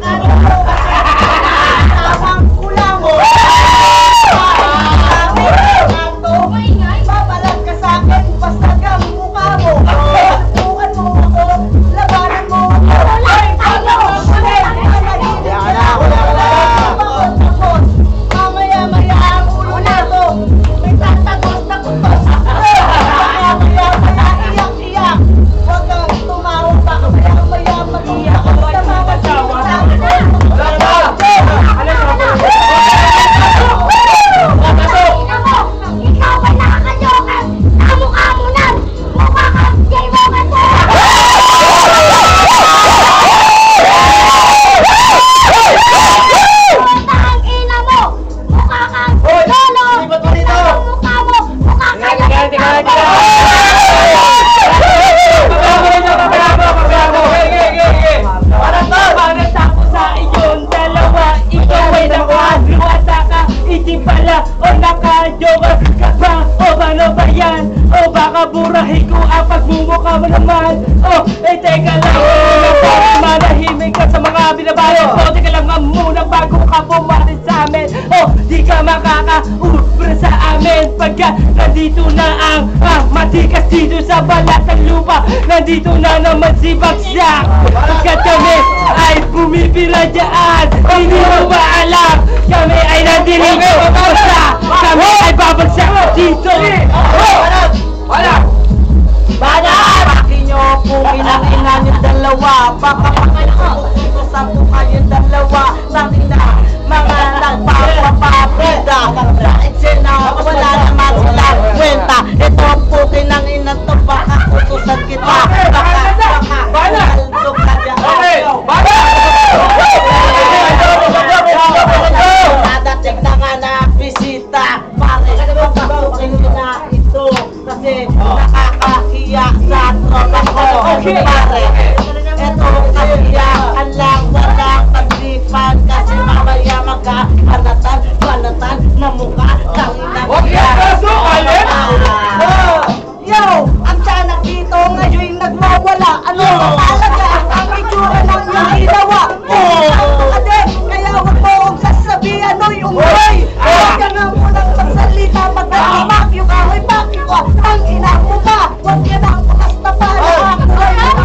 ¡Vamos! Burahin ko ang pagmumukha mo naman O eh teka lang. Parang manahimik ka sa mga binabayan ko Teka lang nga muna bago ka bumati sa amin. O di ka makaka-ubra sa amin Pagka nandito na ang ah, matikas dito sa balat ng lupa Nandito na naman si Bagsak Pagkat kami ay bumibila dyan Hindi mo ba dalawa. Baka pakikukuto sa mukha yung dalawa. Sang ina, mga nagpapapapida Kahit sila, wala naman silang kwenta. Ito po kinang-ina to, baka kutusan kita. Baka, baka, haldo ka dyan. Dadating na nga na bisita. Pare, na ito. Kasi nakakahiya sa tropa ko Nasasaktan na mukha kang nabigyan. Huwag yan kaso, Alin! Ah. Yo! Ang tiyanak dito ngayon nagwawala. Ano ba talaga ang itsura ng iyong ginawa? Oh. Ate, kaya huwag mo akong sasabihan, oy, umoy! Huwag ka na munang magsalita pag nalimak yung ahoy. Bakit ko? Ang ina mo ba? Huwag ka na ang makastapa. Ah. Ano?